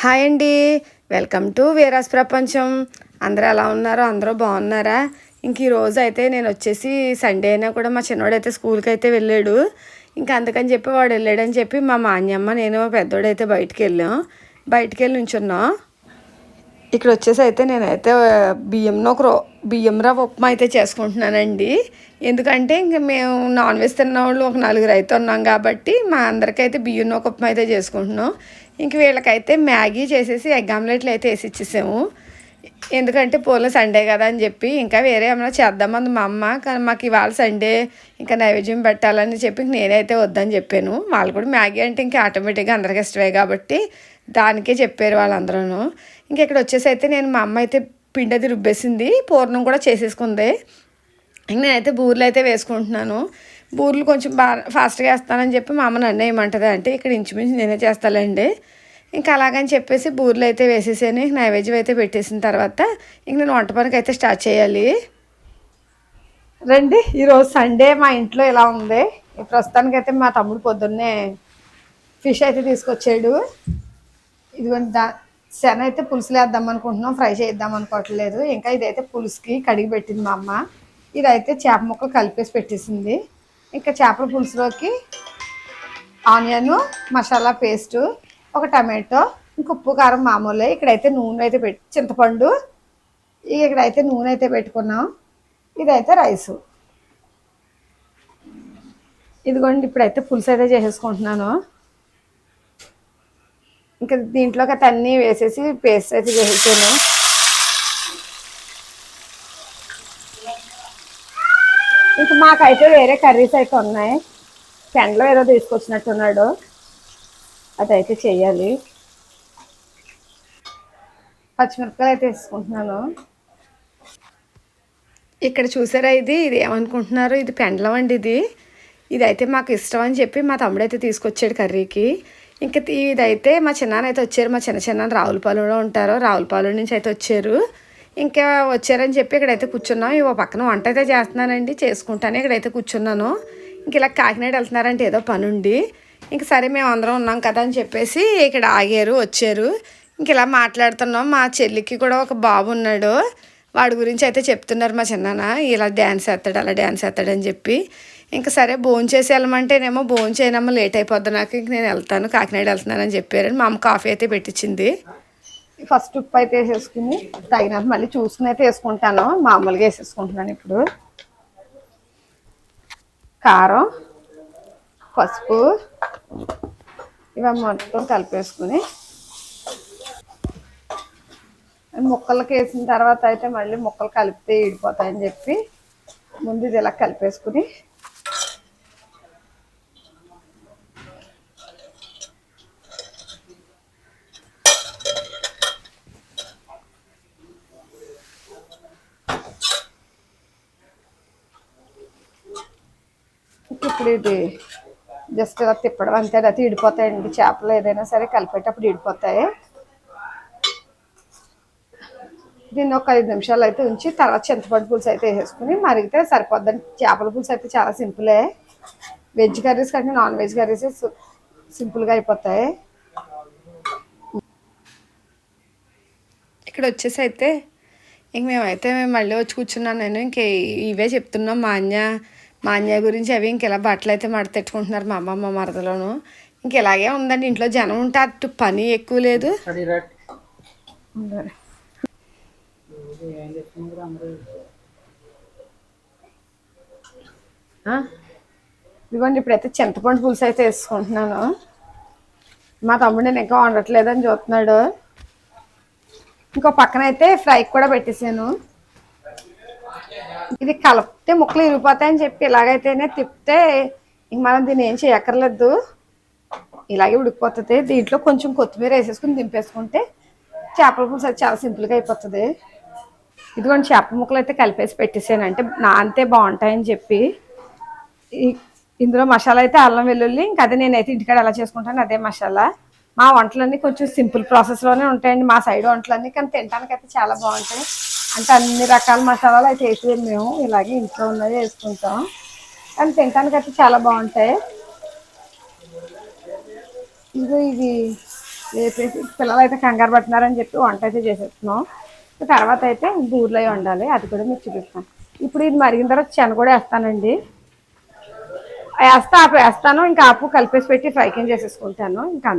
Hi అండి. Welcome to వీరాస్ ప్రపంచం. అందరూ ఎలా ఉన్నారో? అందరూ బాగున్నారా? ఇంక ఈరోజు అయితే నేను వచ్చేసి సండే అయినా కూడా మా చిన్నవాడైతే స్కూల్కి అయితే వెళ్ళాడు. ఇంకా అందుకని చెప్పి వాడు వెళ్ళాడని చెప్పి మా మాన్యమ్మ నేను పెద్దోడైతే బయటికి వెళ్ళాం. బయటికి వెళ్ళి నుంచున్నాం. ఇక్కడ వచ్చేసి అయితే నేనైతే బియ్యంలో ఒక రో బియ్యం రవ్వ ఉప్మా అయితే చేసుకుంటున్నానండి. ఎందుకంటే ఇంక మేము నాన్ వెజ్ తిన్న వాళ్ళు ఒక నలుగురు అయితే ఉన్నాం కాబట్టి మా అందరికైతే బియ్యం ఒక ఉప్మా అయితే చేసుకుంటున్నాం. ఇంక వీళ్ళకైతే మ్యాగీ చేసేసి ఎగ్ ఆమ్లెట్లు అయితే వేసి ఇచ్చేసాము. ఎందుకంటే పోలే సండే కదా అని చెప్పి ఇంకా వేరే ఏమైనా చేద్దామంది మా అమ్మ. కానీ మాకు ఇవాళ సండే ఇంకా నైవేద్యం పెట్టాలని చెప్పి నేనైతే వద్దని చెప్పాను. వాళ్ళు కూడా మ్యాగీ అంటే ఇంకా ఆటోమేటిక్గా అందరికీ ఇష్టమే కాబట్టి దానికే చెప్పారు వాళ్ళందరూ ఇంక ఇక్కడ వచ్చేసి అయితే నేను మా అమ్మ అయితే పిండి అది రుబ్బేసింది. పూర్ణం కూడా చేసేసుకుంది. ఇంక నేనైతే బూర్లు అయితే వేసుకుంటున్నాను. బూర్లు కొంచెం బాగా ఫాస్ట్గా వేస్తానని చెప్పి మా అమ్మ నన్ను ఏమంటుంది అంటే ఇక్కడ ఇంచుమించు నేనే చేస్తానండి ఇంకా అలాగని చెప్పేసి బూర్లు అయితే వేసేసాను. ఇంక నైవేద్యం అయితే పెట్టేసిన తర్వాత ఇంక నేను వంట పనికి అయితే స్టార్ట్ చేయాలి. రండి ఈరోజు సండే మా ఇంట్లో ఇలా ఉంది. ప్రస్తుతానికైతే మా తమ్ముడు పొద్దున్నే ఫిష్ అయితే తీసుకొచ్చాడు. ఇదిగోండి దా శన అయితే పులుసులు వేద్దాం అనుకుంటున్నాం. ఫ్రై చేద్దాం అనుకోవట్లేదు. ఇంకా ఇదైతే పులుసుకి కడిగి పెట్టింది మా అమ్మ. ఇదైతే చేప ముక్కలు కలిపేసి పెట్టేసింది. ఇంకా చేపల పులుసులోకి ఆనియన్ మసాలా పేస్టు ఒక టమాటో ఇంక ఉప్పు కారం మామూలే. ఇక్కడైతే నూనె అయితే పెట్టి చింతపండు ఇక్కడైతే నూనె అయితే పెట్టుకున్నాం. ఇదైతే రైసు. ఇదిగోండి ఇప్పుడైతే పులుసు అయితే చేసేసుకుంటున్నాను. ఇంకా దీంట్లోకి అయితే అన్నీ వేసేసి పేస్ట్ అయితే చేసేసాను ఇంక మాకైతే వేరే కర్రీస్ అయితే ఉన్నాయి. పెండలో ఏదో తీసుకొచ్చినట్టున్నాడు. అదైతే చెయ్యాలి. పచ్చిమిరపకాయలు అయితే వేసుకుంటున్నాను. ఇక్కడ చూసారా ఇది? ఇది ఏమనుకుంటున్నారు? ఇది పెండలం అండి ఇది. ఇదైతే మాకు ఇష్టం అని చెప్పి మా తమ్ముడు అయితే తీసుకొచ్చాడు కర్రీకి. ఇంకా ఇదైతే మా చిన్నాన్న అయితే వచ్చారు. మా చిన్న చిన్న రావులపాలెంలో ఉంటారు. రావులపాలెం నుంచి అయితే వచ్చారు. ఇంకా వచ్చారని చెప్పి ఇక్కడైతే కూర్చున్నాం. ఇవో పక్కన వంట అయితే చేస్తున్నానండి. చేసుకుంటానే. ఇక్కడైతే కూర్చున్నాను. ఇంక ఇలా కాకినాడ వెళ్తున్నారంటే ఏదో పని ఇంక సరే మేము అందరం ఉన్నాం కదా అని చెప్పేసి ఇక్కడ ఆగారు వచ్చారు. ఇంక ఇలా మాట్లాడుతున్నాం. మా చెల్లికి కూడా ఒక బాబు ఉన్నాడు. వాడి గురించి అయితే చెప్తున్నారు మా చిన్నాన్న. ఇలా డ్యాన్స్ వేస్తాడు అలా డ్యాన్స్ వేస్తాడని చెప్పి. ఇంకా సరే భోజనం చేసి వెళ్ళమంటేనేమో భోజనం చేయనమ్మా లేట్ అయిపోద్ది నాకు. ఇంక నేను వెళ్తాను కాకినాడ వెళ్తున్నానని చెప్పారని మా అమ్మ కాఫీ అయితే పెట్టించింది. ఫస్ట్ ఉప్పు అయితే వేసేసుకుని తగినంత మళ్ళీ చూసుకుని అయితే వేసుకుంటాను. మామూలుగా వేసేసుకుంటున్నాను ఇప్పుడు. కారం పసుపు ఇవన్నీ మొత్తం కలిపేసుకుని ముక్కలకి వేసిన తర్వాత అయితే మళ్ళీ ముక్కలు కలిపితే ఇడిపోతాయని చెప్పి ముందు ఇది ఇలా కలిపేసుకుని ఇప్పుడు ఇది. జస్ట్ ఇలా తిప్పడం అంతే అయితే ఇడిపోతాయండి చేపలు ఏదైనా సరే కలిపేటప్పుడు ఇడిపోతాయి దీన్ని ఒక ఐదు నిమిషాలు అయితే ఉంచి తర్వాత చింతపండు పులుసు అయితే వేసేసుకుని మరిగితే సరిపోద్దండి. చేపల పులుసు అయితే చాలా సింపులే. వెజ్ కర్రీస్ కంటే నాన్ వెజ్ కర్రీస్ సింపుల్గా అయిపోతాయి. ఇక్కడ వచ్చేసి అయితే ఇంక మేమైతే మళ్ళీ వచ్చి కూర్చున్నాను నేను. ఇంక ఇవే చెప్తున్నాం. మా అన్య మా అన్య గురించి అవి ఇంక ఇలా బట్టలు అయితే మడతెట్టుకుంటున్నారు మా అమ్మమ్మ మరదలోను. ఇంక ఇలాగే ఉందండి ఇంట్లో జనం ఉంటే అటు పని ఎక్కువ లేదు. ఇదిగోండి ఇప్పుడైతే చింతపండు పులుసు అయితే వేసుకుంటున్నాను. మా తమ్ముడు నేను ఇంకా వండట్లేదని చూస్తున్నాడు. ఇంకో పక్కన అయితే ఫ్రైకి కూడా పెట్టేసాను ఇది కలిపితే ముక్కలు ఇరిగిపోతాయని చెప్పి ఇలాగైతేనే తిప్పితే ఇంక మనం దీన్ని ఏం చేయక్కర్లేదు. ఇలాగే ఉడికిపోతుంది. దీంట్లో కొంచెం కొత్తిమీర వేసేసుకుని దింపేసుకుంటే చేపల పులుసు అది చాలా సింపుల్గా అయిపోతుంది. ఇదిగోండి చేపల ముక్కలు అయితే కలిపేసి పెట్టేసాను. అంటే నా అంతే బాగుంటాయని చెప్పి. ఇందులో మసాలా అయితే అల్లం వెల్లుల్లి ఇంకా అదే నేనైతే ఇంటికాడ ఎలా చేసుకుంటాను అదే మసాలా. మా వంటలన్నీ కొంచెం సింపుల్ ప్రాసెస్లోనే ఉంటాయండి. మా సైడ్ వంటలన్నీ కానీ తినడానికి అయితే చాలా బాగుంటాయి. అంటే అన్ని రకాల మసాలాలు అయితే వేసేది మేము. ఇలాగే ఇంట్లో ఉన్నది వేసుకుంటాం. కానీ తినడానికి అయితే చాలా బాగుంటాయి. ఇదిగో ఇది వేసేసి పిల్లలు అయితే కంగారు పడుతున్నారని చెప్పి వంట అయితే చేసేస్తున్నాం. తర్వాత అయితే బూర్లో ఉండాలి. అది కూడా మీకు చూపిస్తాను ఇప్పుడు ఇది మరిగిన తర్వాత చెన కూడా వేస్తానండి. వేస్తా ఆపు వేస్తాను. ఇంకా ఆపు కలిపేసి పెట్టి ఫ్రై కింద చేసేసుకుంటాను. ఇంకా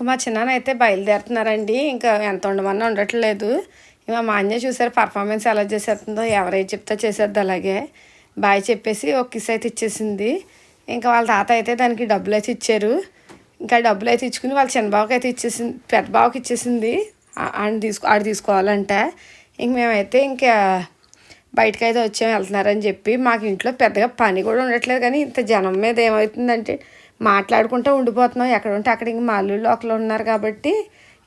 ఇంకా మా చిన్నాన్న అయితే బయలుదేరుతున్నారండి. ఇంకా ఎంత ఉండమన్నా ఉండట్లేదు. ఇంకా మా అన్య చూసారు పర్ఫార్మెన్స్ ఎలా చేసేస్తుందో ఎవరైతే చెప్తే చేసేది అలాగే. బాయ్ చెప్పేసి ఒక కిస్ అయితే ఇచ్చేసింది. ఇంకా వాళ్ళ తాత అయితే దానికి డబ్బులు అయితే ఇచ్చారు. ఇంకా డబ్బులు అయితే ఇచ్చుకుని వాళ్ళ చిన్నబాబుకి అయితే ఇచ్చేసింది పెద్ద బావకి ఇచ్చేసింది. ఆడ తీసుకో ఆడ తీసుకోవాలంటే. ఇంక మేమైతే ఇంకా బయటకు అయితే వచ్చాము వెళ్తున్నారని చెప్పి మాకు ఇంట్లో పెద్దగా పని కూడా ఉండట్లేదు. కానీ ఇంత జనం మీద ఏమవుతుందంటే మాట్లాడుకుంటూ ఉండిపోతున్నాం. ఎక్కడ ఉంటే అక్కడ ఇంక మా అల్లుళ్ళు ఒకళ్ళు ఉన్నారు కాబట్టి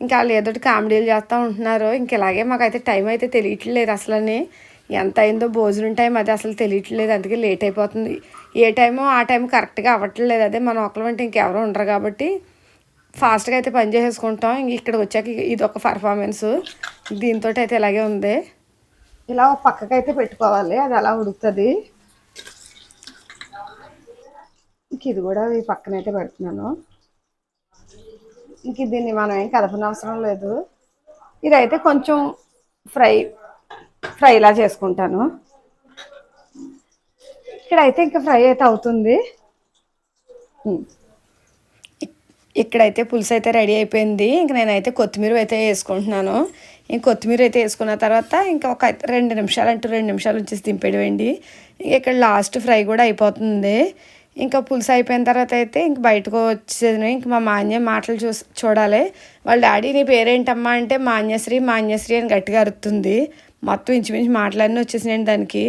ఇంకా వాళ్ళు ఏదో కామెడీలు చేస్తూ ఉంటున్నారు. ఇంక ఇలాగే మాకైతే టైం అయితే తెలియట్లేదు అసలని. ఎంత అయిందో భోజనం టైం అది అసలు తెలియట్లేదు. అందుకే లేట్ అయిపోతుంది. ఏ టైమో ఆ టైం కరెక్ట్గా అవ్వట్లేదు. అదే మనం ఒకళ్ళు అంటే ఇంకెవరు ఉండరు కాబట్టి ఫాస్ట్గా అయితే పని చేసేసుకుంటాం. ఇంక ఇక్కడికి వచ్చాక ఇది ఒక పర్ఫార్మెన్స్. దీంతో అయితే ఇలాగే ఉంది. ఇలా పక్కకైతే అయితే పెట్టుకోవాలి. అది అలా ఉడుకుతుంది. ఇంక ఇది కూడా ఈ పక్కన అయితే పెడుతున్నాను. ఇంక దీన్ని మనం ఏం కదపనవసరం లేదు. ఇదైతే కొంచెం ఫ్రై ఫ్రైలా చేసుకుంటాను. ఇక్కడైతే ఇంకా ఫ్రై అయితే అవుతుంది. ఇక్కడైతే పులుసు అయితే రెడీ అయిపోయింది. ఇంక నేనైతే కొత్తిమీర అయితే వేసుకుంటున్నాను. ఇంక కొత్తిమీర అయితే వేసుకున్న తర్వాత ఇంకా ఒక రెండు నిమిషాలు అంటూ రెండు నిమిషాలు వచ్చేసి దింపేయండి ఇంకా ఇక్కడ లాస్ట్ ఫ్రై కూడా అయిపోతుంది. ఇంకా పులుసు అయిపోయిన తర్వాత అయితే ఇంక బయటకు వచ్చేది ఇంక మా మాన్య మాటలు చూ చూడాలి. వాళ్ళ డాడీ నీ పేరేంటమ్మా అంటే మాన్యశ్రీ మాన్యశ్రీ అని గట్టిగా అరుతుంది. మొత్తం ఇంచుమించు మాటలన్నీ వచ్చేసినాయండి దానికి.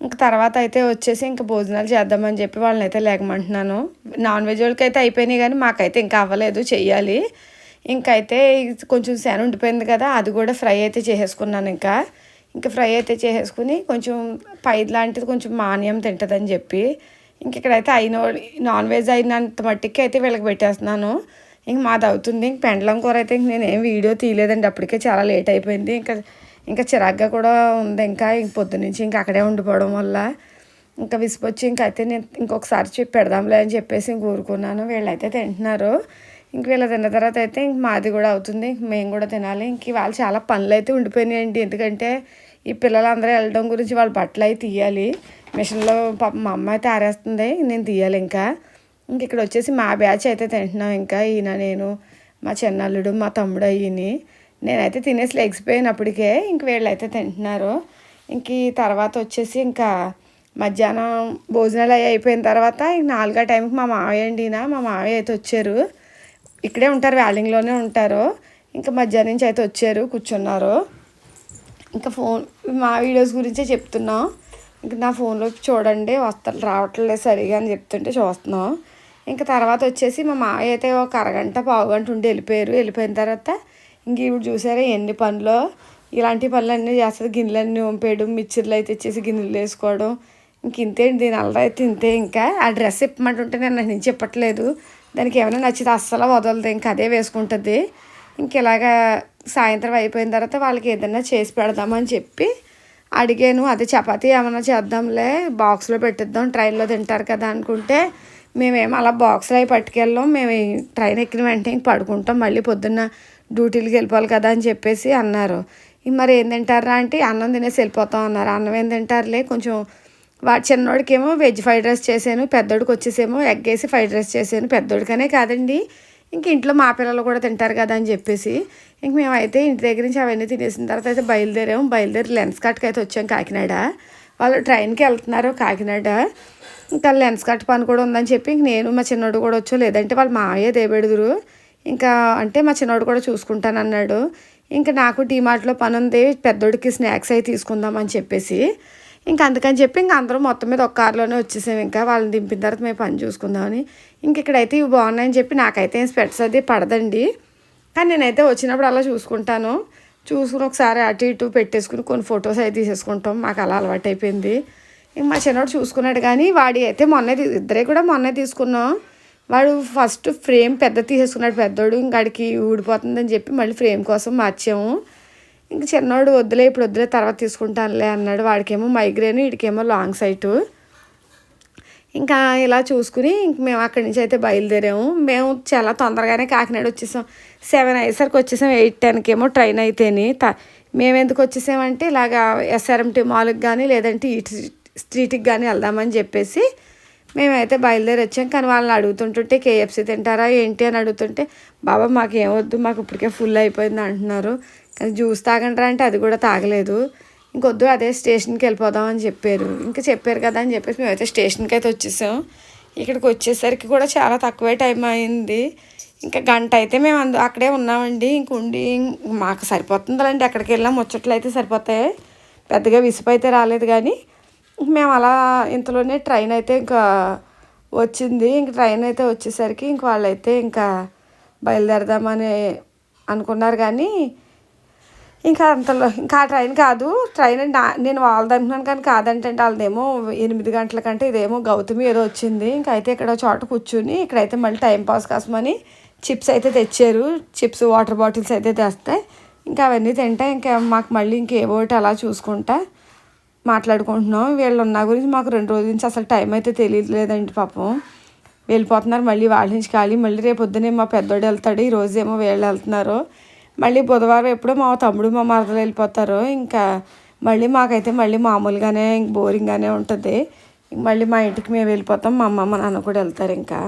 ఇంక తర్వాత అయితే వచ్చేసి ఇంకా భోజనాలు చేద్దామని చెప్పి వాళ్ళని అయితే లేకమంటున్నాను. నాన్ వెజ్ వాళ్ళకి అయితే అయిపోయినాయి కానీ మాకైతే ఇంకా అవ్వలేదు చెయ్యాలి. ఇంకైతే కొంచెం శన ఉండిపోయింది కదా అది కూడా ఫ్రై అయితే చేసేసుకున్నాను ఇంకా. ఇంకా ఫ్రై అయితే చేసేసుకుని కొంచెం పై లాంటిది కొంచెం మాన్యం తింటుందని చెప్పి ఇంక ఇక్కడైతే అయిన నాన్ వెజ్ అయినంత మట్టికి అయితే వీళ్ళకి పెట్టేస్తున్నాను. ఇంక మాది అవుతుంది ఇంక పెండలం కూర అయితే ఇంక నేను వీడియో తీయలేదండి. అప్పటికే చాలా లేట్ అయిపోయింది. ఇంకా ఇంకా చిరాగ్గా కూడా ఉంది. ఇంకా ఇంక పొద్దు నుంచి ఇంకా అక్కడే ఉండిపోవడం వల్ల ఇంకా విసిపొచ్చి ఇంక అయితే నేను ఇంకొకసారి చెప్పి పెడదాంలే అని చెప్పేసి ఇంక ఊరుకున్నాను. వీళ్ళైతే తింటున్నారు. ఇంక వీళ్ళ తిన్న తర్వాత అయితే ఇంక మాది కూడా అవుతుంది. ఇంక మేము కూడా తినాలి. ఇంక వాళ్ళు చాలా పనులు అయితే ఉండిపోయినాయండి. ఎందుకంటే ఈ పిల్లలందరూ వెళ్ళడం గురించి వాళ్ళ బట్టలు అయితే తీయాలి. మిషన్లో పాప మా అమ్మ అయితే ఆరేస్తుంది నేను తీయాలి ఇంకా. ఇంక ఇక్కడ వచ్చేసి మా బ్యాచ్ అయితే తింటున్నాం ఇంకా ఈయన నేను మా చిన్నల్లుడు మా తమ్ముడు అయ్యని. నేనైతే తినేసి లెగ్సిపోయినప్పటికే ఇంక వీళ్ళు అయితే తింటున్నారు. ఇంక తర్వాత వచ్చేసి ఇంకా మధ్యాహ్నం భోజనాలు అవి అయిపోయిన తర్వాత ఇంక నాలుగో టైంకి మా మావయ్య అండినా మా మావయ్య అయితే వచ్చారు. ఇక్కడే ఉంటారు వ్యాలింగ్లోనే ఉంటారు. ఇంకా మధ్యాహ్నం నుంచి అయితే వచ్చారు కూర్చున్నారు. ఇంకా ఫోన్ మా వీడియోస్ గురించే చెప్తున్నాం. ఇంకా నా ఫోన్లో చూడండి వస్తా రావట్లేదు సరిగా అని చెప్తుంటే చూస్తున్నాం. ఇంకా తర్వాత వచ్చేసి మా మావయ్య అయితే ఒక అరగంట పావుగంట ఉండి వెళ్ళిపోయారు. వెళ్ళిపోయిన తర్వాత ఇంక ఇప్పుడు చూసారా ఎన్ని పనులు? ఇలాంటి పనులన్నీ చేస్తుంది. గిన్నెలన్నీ వంపేయడం మిక్చర్లు అయితే ఇచ్చేసి గిన్నెలు వేసుకోవడం. ఇంక ఇంతే దీని అల్ల అయితే ఇంతే. ఇంకా ఆ డ్రెస్ ఇప్పమంటుంటే నేను నేను చెప్పట్లేదు. దానికి ఏమైనా నచ్చితే అస్సలు వదలదు. ఇంకా అదే వేసుకుంటుంది. ఇంకెలాగా సాయంత్రం అయిపోయిన తర్వాత వాళ్ళకి ఏదైనా చేసి పెడదామని చెప్పి అడిగాను. అదే చపాతీ ఏమైనా చేద్దాంలే బాక్స్లో పెట్టిద్దాం ట్రైన్లో తింటారు కదా అనుకుంటే మేమేమో అలా బాక్స్లో అవి పట్టుకెళ్ళాం. మేము ట్రైన్ ఎక్కిన వెంటనే పడుకుంటాం. మళ్ళీ పొద్దున్న డ్యూటీలకు వెళ్ళిపోవాలి కదా అని చెప్పేసి అన్నారు. మరి ఏం తింటారా అంటే అన్నం తినేసి వెళ్ళిపోతాం అన్నారు. అన్నం ఏం తింటారులే? కొంచెం వాడు చిన్నోడికేమో వెజ్ ఫ్రైడ్ రైస్ చేశాను పెద్దోడికి వచ్చేసేమో ఎగ్ వేసి ఫ్రైడ్ రైస్ చేశాను. పెద్దోడికనే కాదండి ఇంక ఇంట్లో మా పిల్లలు కూడా తింటారు కదా అని చెప్పేసి ఇంక మేమైతే ఇంటి దగ్గర నుంచి అవన్నీ తినేసిన తర్వాత అయితే బయలుదేరాము. బయలుదేరి లెన్స్ కట్కి అయితే వచ్చాం కాకినాడ. వాళ్ళు ట్రైన్కి వెళ్తున్నారు కాకినాడ. ఇంకా లెన్స్ కట్ పని కూడా ఉందని చెప్పి ఇంక నేను మా చిన్నోడు కూడా వచ్చో. లేదంటే వాళ్ళు మావయ్య దేబెడుదురు ఇంకా అంటే మా చిన్నోడు కూడా చూసుకుంటాను అన్నాడు. ఇంకా నాకు డీమార్ట్లో పని ఉంది. పెద్దోడికి స్నాక్స్ అవి తీసుకుందామని చెప్పేసి ఇంకా అందుకని చెప్పి ఇంకా అందరం మొత్తం మీద ఒక్కారిలోనే వచ్చేసాం. ఇంకా వాళ్ళని దింపిన తర్వాత మేము పని చూసుకుందామని. ఇంక ఇక్కడైతే ఇవి బాగున్నాయని చెప్పి నాకైతే ఏం స్పెట్స్ అది పడదండి. కానీ నేనైతే వచ్చినప్పుడు అలా చూసుకుంటాను. చూసుకుని ఒకసారి అటు ఇటు పెట్టేసుకుని కొన్ని ఫొటోస్ అయితే తీసేసుకుంటాం. మాకు అలా అలవాటు అయిపోయింది. ఇంక మా చిన్నోడు చూసుకున్నాడు కానీ వాడి అయితే మొన్నే ఇద్దరే కూడా మొన్నే తీసుకున్నాం. వాడు ఫస్ట్ ఫ్రేమ్ పెద్ద తీసేసుకున్నాడు పెద్దోడు. ఇంకాడికి ఊడిపోతుందని చెప్పి మళ్ళీ ఫ్రేమ్ కోసం మార్చాము. ఇంక చిన్నోడు వద్దులే ఇప్పుడు వద్దులే తర్వాత తీసుకుంటానులే అన్నాడు. వాడికేమో మైగ్రేన్ వీడికేమో లాంగ్ సైటు ఇంకా ఇలా చూసుకుని ఇంక మేము అక్కడి నుంచి అయితే బయలుదేరాము. మేము చాలా తొందరగానే కాకినాడ వచ్చేసాం. సెవెన్ అయ్యేసరికి వచ్చేసాం. ఎయిట్ టెన్కి ఏమో ట్రైన్ అయితేని త మేము ఎందుకు వచ్చేసామంటే ఇలాగా ఎస్ఆర్ఎంటీ మాల్కి కానీ లేదంటే ఈ స్ట్రీట్కి కానీ వెళ్దామని చెప్పేసి మేమైతే బయలుదేరి వచ్చాం. కానీ వాళ్ళని అడుగుతుంటుంటే కేఎఫ్సీ తింటారా? ఏంటి? అని అడుగుతుంటే బాబా మాకు ఏమొద్దు మాకు ఇప్పటికే ఫుల్ అయిపోయింది అంటున్నారు. కానీ జ్యూస్ తాగంటారా అంటే అది కూడా తాగలేదు. ఇంకొద్దు అదే స్టేషన్కి వెళ్ళిపోదాం అని చెప్పారు. ఇంకా చెప్పారు కదా అని చెప్పేసి మేమైతే స్టేషన్కి అయితే వచ్చేసాం. ఇక్కడికి వచ్చేసరికి కూడా చాలా తక్కువే టైం అయింది. ఇంకా గంట అయితే మేము అందు అక్కడే ఉన్నామండి. ఇంక ఉండి మాకు సరిపోతుందండి ఎక్కడికి వెళ్ళాం ముచ్చట్లు అయితే సరిపోతాయి. పెద్దగా విసుపు అయితే రాలేదు కానీ మేము అలా ఇంతలోనే ట్రైన్ అయితే ఇంకా వచ్చింది. ఇంక ట్రైన్ అయితే వచ్చేసరికి ఇంక వాళ్ళైతే ఇంకా బయలుదేరదామని అనుకున్నారు కానీ ఇంకా అంతలో ఇంకా ఆ ట్రైన్ కాదు. ట్రైన్ అంటే నేను వాళ్ళది అంటున్నాను కానీ కాదంటే వాళ్ళదేమో ఎనిమిది గంటల కంటే ఇదేమో గౌతమి ఏదో వచ్చింది. ఇంకా అయితే ఇక్కడ చోట కూర్చుని ఇక్కడైతే మళ్ళీ టైం పాస్ కోసమని చిప్స్ అయితే తెచ్చారు. చిప్స్ వాటర్ బాటిల్స్ అయితే తెస్తాయి. ఇంకా అవన్నీ తింటే. ఇంకా మాకు మళ్ళీ ఇంకేవోటి ఒకటి అలా చూసుకుంటా మాట్లాడుకుంటున్నాం. వీళ్ళు ఉన్న గురించి మాకు రెండు రోజుల నుంచి అసలు టైం అయితే తెలియలేదండి పాపం. వెళ్ళిపోతున్నారు. మళ్ళీ వాళ్ళ నుంచి ఖాళీ మళ్ళీ రేపు పొద్దునే మా పెద్దోడు వెళ్తాడు. ఈరోజు ఏమో వీళ్ళు వెళ్తున్నారు. మళ్ళీ బుధవారం ఎప్పుడో మా తమ్ముడు మా మరదలు వెళ్ళిపోతారు. ఇంకా మళ్ళీ మాకైతే మళ్ళీ మామూలుగానే బోరింగ్గానే ఉంటుంది. మళ్ళీ మా ఇంటికి మేము వెళ్ళిపోతాం. మా అమ్మ మా నాన్న కూడా వెళ్తారు ఇంకా.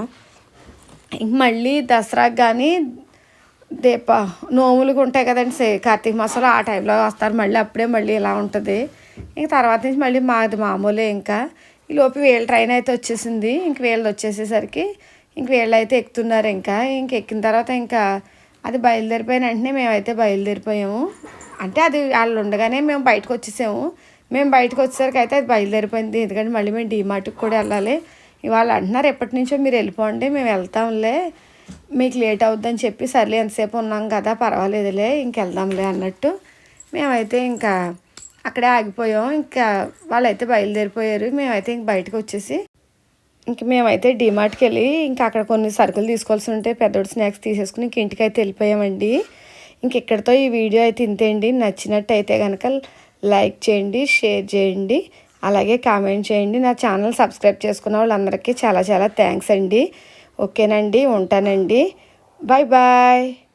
ఇంక మళ్ళీ దసరాకి కానీ దీప నోములుగా ఉంటాయి కదండి కార్తీక మాసంలో ఆ టైంలో వస్తారు. మళ్ళీ అప్పుడే మళ్ళీ ఇలా ఉంటుంది. ఇంక తర్వాత నుంచి మళ్ళీ మాది మామూలే ఇంకా. ఈ లోపు వీళ్ళ ట్రైన్ అయితే వచ్చేసింది. ఇంక వీళ్ళు వచ్చేసేసరికి ఇంక వీళ్ళు అయితే ఎక్కుతున్నారు ఇంకా. ఇంక ఎక్కిన తర్వాత ఇంకా అది బయలుదేరిపోయిన వెంటనే మేమైతే బయలుదేరిపోయాము. అంటే అది వాళ్ళు ఉండగానే మేము బయటకు వచ్చేసాము. మేము బయటకు వచ్చేసరికి అయితే అది బయలుదేరిపోయింది. ఎందుకంటే మళ్ళీ మేము డీమార్ట్కి కూడా వెళ్ళాలి. ఇవాళ అంటున్నారు ఎప్పటి నుంచో మీరు వెళ్ళిపోండి మేము వెళ్తాంలే. మీకు లేట్ అవుద్దని చెప్పి సర్లే ఎంతసేపు ఉన్నాం కదా పర్వాలేదులే ఇంకెళ్దాంలే అన్నట్టు మేమైతే ఇంకా అక్కడే ఆగిపోయాం. ఇంకా వాళ్ళైతే బయలుదేరిపోయారు. మేమైతే ఇంక బయటకు వచ్చేసి ఇంక మేమైతే డిమార్ట్కి వెళ్ళి ఇంకా అక్కడ కొన్ని సరుకులు తీసుకోవాల్సి ఉంటే పెద్దోడు స్నాక్స్ తీసేసుకుని ఇంక ఇంటికి అయితే వెళ్ళిపోయామండి. ఇంక ఇక్కడితో ఈ వీడియో అయితే ఇంతేండి. నచ్చినట్టయితే కనుక లైక్ చేయండి షేర్ చేయండి అలాగే కామెంట్ చేయండి. నా ఛానల్ సబ్స్క్రైబ్ చేసుకున్న వాళ్ళందరికీ చాలా చాలా థ్యాంక్స్ అండి. ఓకేనండి ఉంటానండి. Bye bye